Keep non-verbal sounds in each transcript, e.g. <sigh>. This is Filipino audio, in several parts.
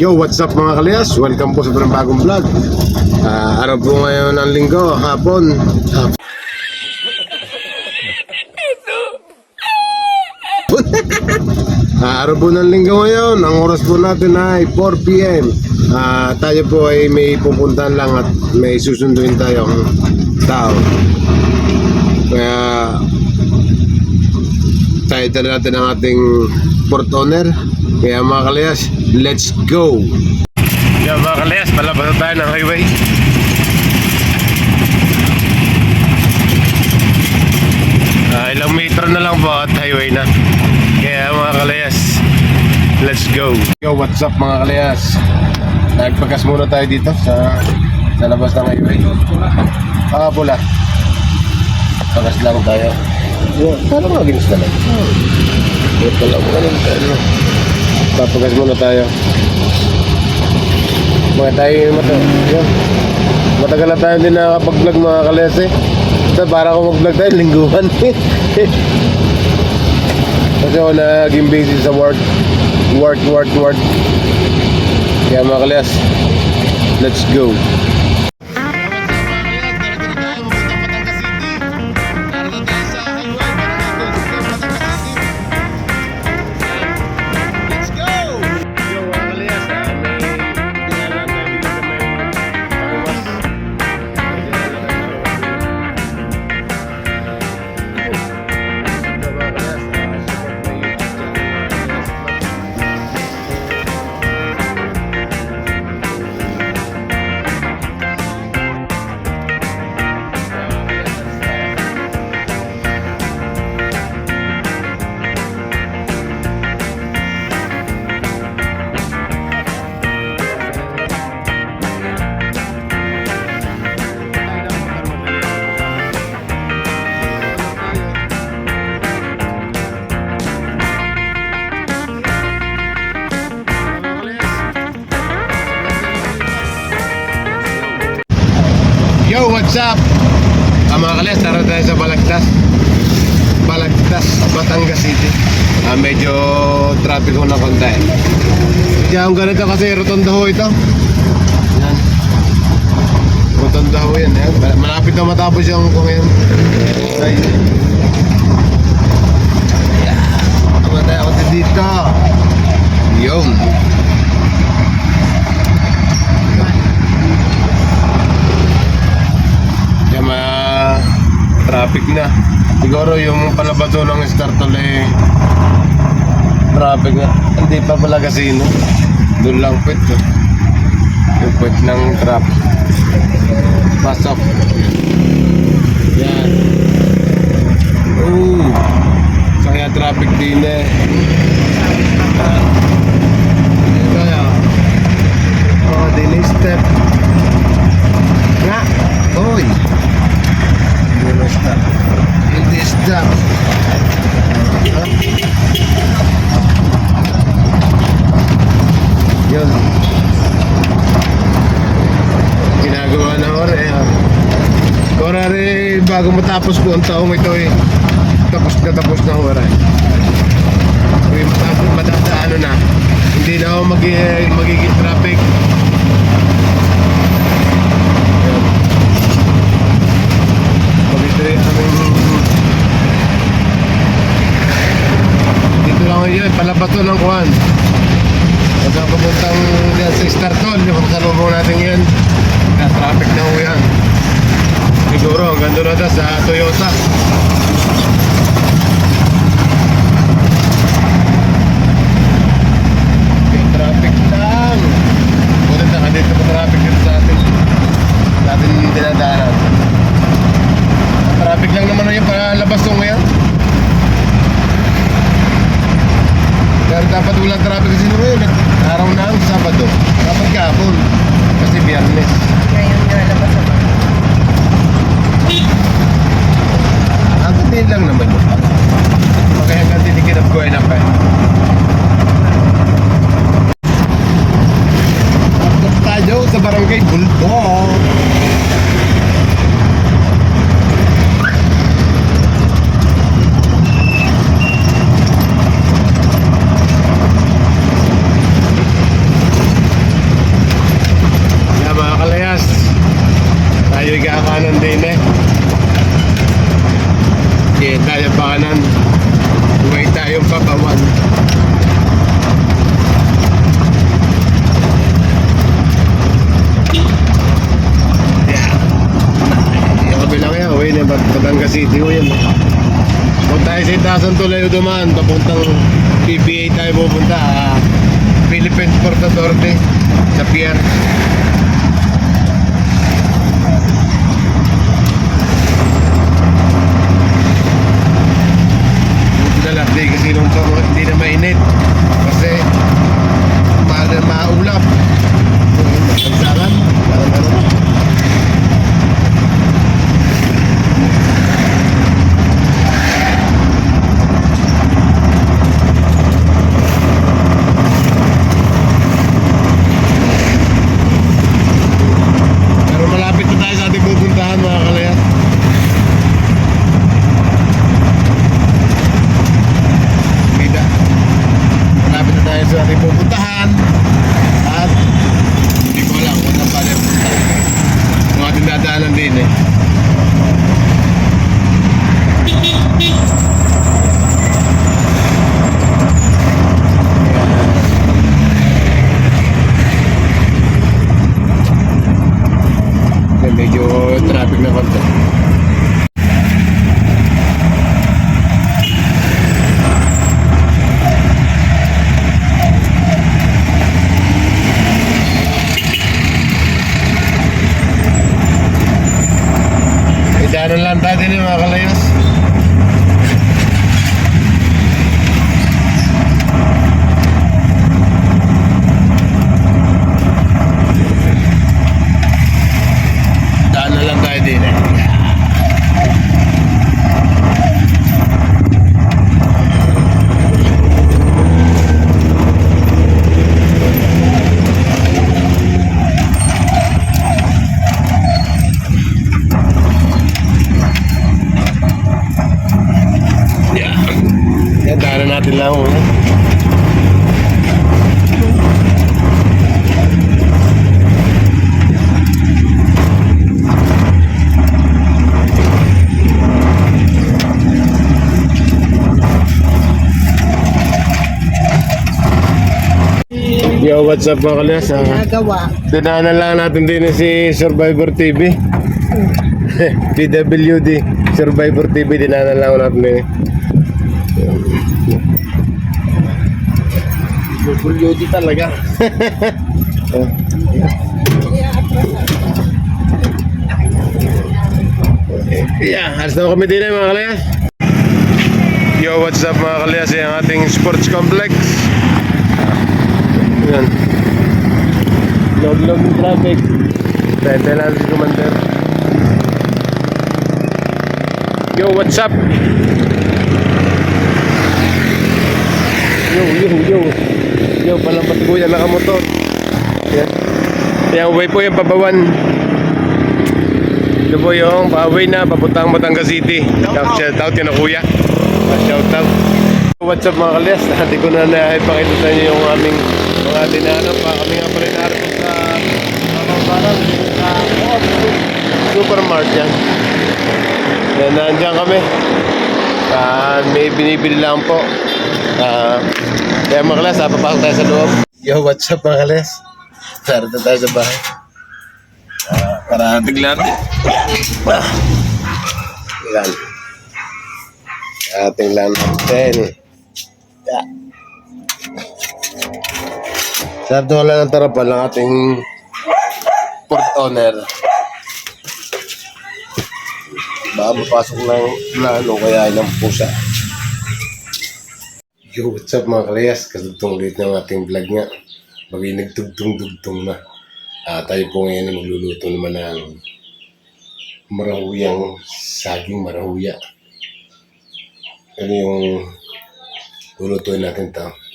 Yo, what's up mga kalayas? Welcome po sa bagong vlog. Ah, araw po ngayon ng linggo, hapon. Hapon. <laughs> Ah, araw po ng linggo ngayon, ang oras po natin ay 4pm. Ah, tayo po ay may pupuntahan lang at may susunduin tayong tao. Kaya tayo tala natin ang ating port owner. Kaya mga kalayas, let's go! Yan mga kalayas, palabas na tayo ng highway. Ah, ilang metro na lang po at highway na. Kaya mga kalayas, let's go! Yo, what's up mga kalayas? Nagpagas muna tayo dito sa sa labas ng highway. Ah, pula. Pagas lang tayo. Yo, paano mga ginis na lang? Ito lang, ganun tayo. Papagas muna tayo. Mga tayo yung mata. Yun. Matagal na tayo din nakakapag-vlog mga kalese. Ito, para ako mag-vlog tayo, lingguhan. <laughs> Kasi ako naging busy sa work. Work, work, work. Kaya mga kalas, let's go. What's up? Ah, mga kalas, tara tayo sa Balagtas. Balagtas, Batangas City. Ah, medyo traffic ko na konti. Diyan ganito kasi rotonda ho ito. Yan. Rotonda ho yan. yan. Malapit na matapos yung kung ngayon. Ay. Yeah. Tumatay ako dito. Yun. Kaya ma traffic na. Siguro yung palabas doon ng Startol eh traffic na. Hindi pa pala casino. Doon lang pwet. Oh. Yung pwet ng traffic. Pasok. Yan. Oo. Kaya traffic din eh. Kaya. Oh, delay step. Nga. Hoy. Delay step. Ah. Yun. Ginagawa na ore. ah. Ora rin, bago matapos po ang taong ito eh. Tapos na tapos na ora. Uy, matapos, matataano na. Hindi na ako mag magiging traffic. Yun. Mag-itoy aming dito lang yun, palabas to ng kuhan. Pagka papuntang dyan sa Startol, yung kasalubong natin yan, na traffic na ho yan. Siguro hanggang doon na sa Toyota. kanan din eh. Hindi tayo banan. Huwag tayong pabawan. Pampanga City o yan. Kung tayo sa Itasan Tulayo dumaan, papuntang PBA tayo pupunta. Ah, Philippines Porta Norte sa Pier. What's up mga kalyas? Ah, Nagawa. Dinaanan lang natin din si Survivor TV. <laughs> PWD Survivor TV dinaanan lang natin din. WD talaga. <laughs> yeah, alas na kami din eh, mga kalayas. Yo, what's up mga kalayas? Yung ating sports complex. Yan. Log-log yung traffic. Tente lang si Commander. Yo, what's up? Yo, yo, yo. Yo, palang patiguya nakamotor. Yan. Yan, way po yung pabawan. Ito po yung pa-away na, papuntang Batangas City. Shout, shout out yun na kuya. Shout out. What's up mga kalyas? <laughs> Hindi ko na naipakita sa inyo yung aming mga dinanap pa. Kami nga pala naroon sa uh, parang sa oh, supermart yan. Yan, nandiyan kami. Ah, may binibili lang po. Ah, kaya mga kalyas, ah, papasok tayo sa loob. Yo, what's up mga kalyas? Narito tayo sa bahay. Ah, para tiglan. Ah. Yan. Ating natin. Sardo nga lang ang tarapan ng ating port owner. Baka mapasok ng plano kaya ng pusa. Yo, what's up mga kalayas? Kasugtong ulit ng ating vlog nga. Bagay nagtugtong-dugtong na. Ah, tayo po ngayon ay magluluto naman ng marahuyang saging marahuya. Ano yung lulutuin natin to?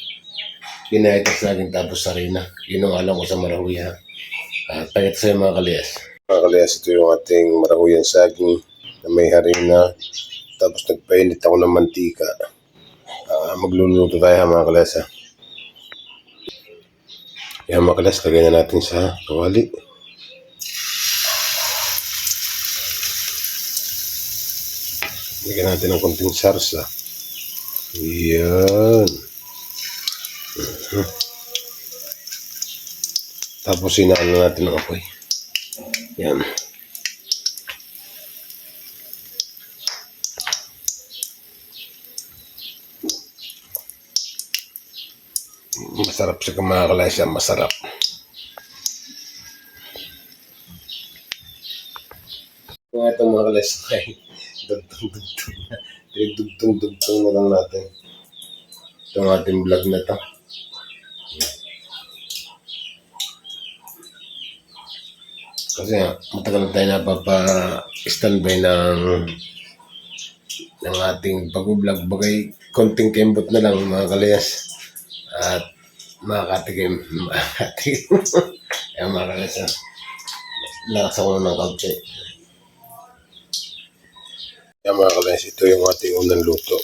Pinaitas natin tapos sarina. Yun ang alam ko sa marahuya. At pagkat sa mga kalayas. Mga kalayas, ito yung ating marahuyan saging na may harina. Tapos nagpainit ako ng mantika. Ah, magluluto tayo mga kalayas. Ha. Yan mga kalayas, lagay na natin sa kawali. Lagyan natin ng konting sarsa. Yan. Hmm. Tapos inaano natin ng apoy. Yan. Masarap siya mga kalasya, masarap. Kung itong mga kalasya, <laughs> dugtong-dugtong na. Dugtong-dugtong na lang natin. Itong ating vlog na to. Kasi nga, matagal na tayo napapa-standby ng ng ating pag-vlog. Bagay, konting kembot na lang mga kalayas. At makakatikim. Makakatikim. Kaya <laughs> mga kalayas, ah, lakas ako ng kaunti. Kaya mga kalayas, ito yung ating unang luto.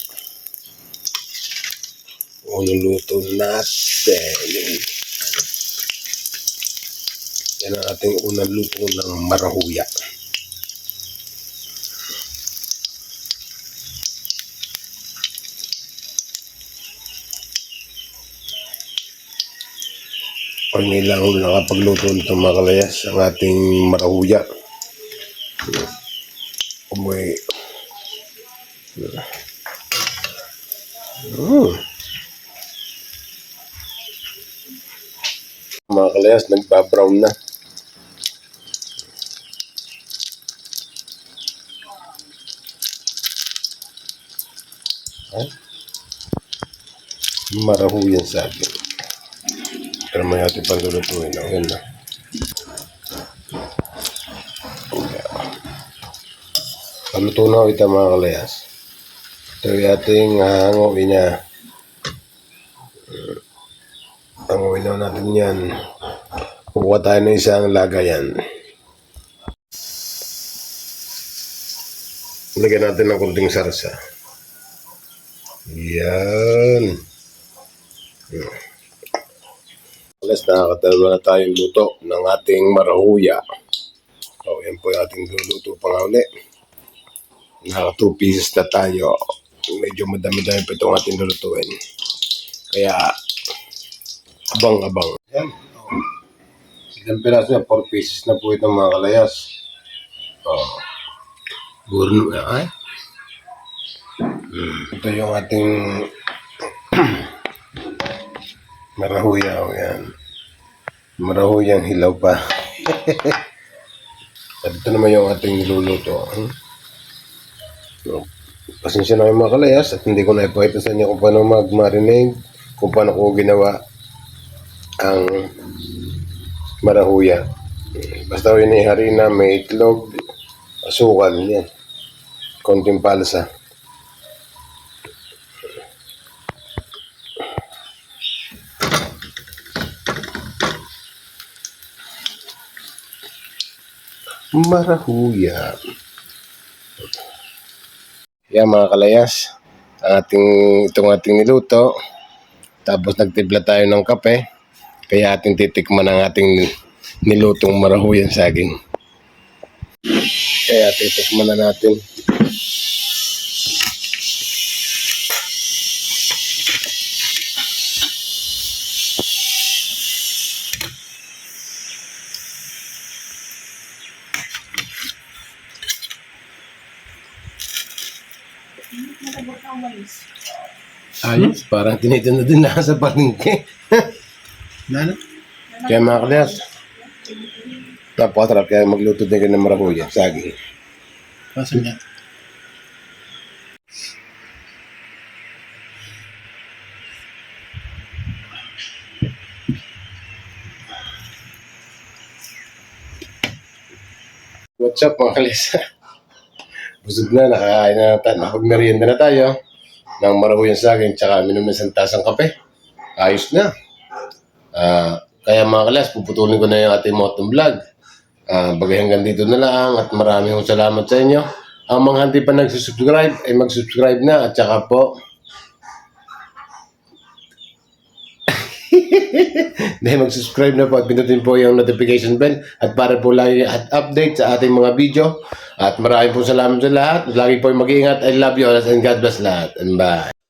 Unang luto natin. Yan ang ating unang luto ng marahuya. Pag nilang nakapagluto nito mga kalayas, ang ating marahuya. Umuwi. Mm. Mga kalayas, nagbabrown na. Ay. Marahuyan sa akin. Pero may ating panlulutuin. O, yan na. Paluto na ito mga kalayas. Ito yung ating hanguin niya. Hanguin na natin yan. Kukuha tayo ng isang lagayan. Lagyan natin ng kunting sarsa. Yan. Alas nakakatawa na tayong luto ng ating marahuya. O, yan po yung ating luluto pa nga uli. Naka 2 pieces na tayo. Medyo madami-dami pa itong ating lulutuin. Kaya, abang-abang. Yan. Ilang piraso yan? 4 pieces na po itong mga kalayas. Oh. Gurno na ay. Ito yung ating <clears throat> marahuya. O yan. Marahuyang hilaw pa. <laughs> At ito naman yung ating niluluto. So, pasensya na kayo mga kalayas at hindi ko na ipakita sa inyo kung paano mag-marinade, kung paano ko ginawa ang marahuya. Basta ko yun harina, may itlog, asukal, yan. Konting palsa. Marahuya. Yan mga kalayas, ang ating, itong ating niluto. Tapos nagtibla tayo ng kape. Kaya ating titikman ang ating nilutong marahuyan saging. Kaya titikman na natin. Ayos, parang tinitinda din na sa palengke. Lalo? Kaya mga kalayas, napakatarap kaya magluto din kayo ng marahuya, saging. Pasan niya. What's up mga kalis? <laughs> Busog na, nakakain na tayo. Nakapag-merienda na tayo. Ng marahuyang saging, tsaka minum ng isang tasang kape. Ayos na. Ah, kaya mga kalis, puputulin ko na yung ating motong vlog. Ah, bagay hanggang dito na lang at maraming salamat sa inyo. Ang mga hindi pa nagsusubscribe ay mag-subscribe na at tsaka po <laughs> Dahil mag-subscribe na po at pindutin po yung notification bell at para po lagi at update sa ating mga video. At maraming po salamat sa lahat. Lagi po mag-iingat. I love you all and God bless lahat. And bye.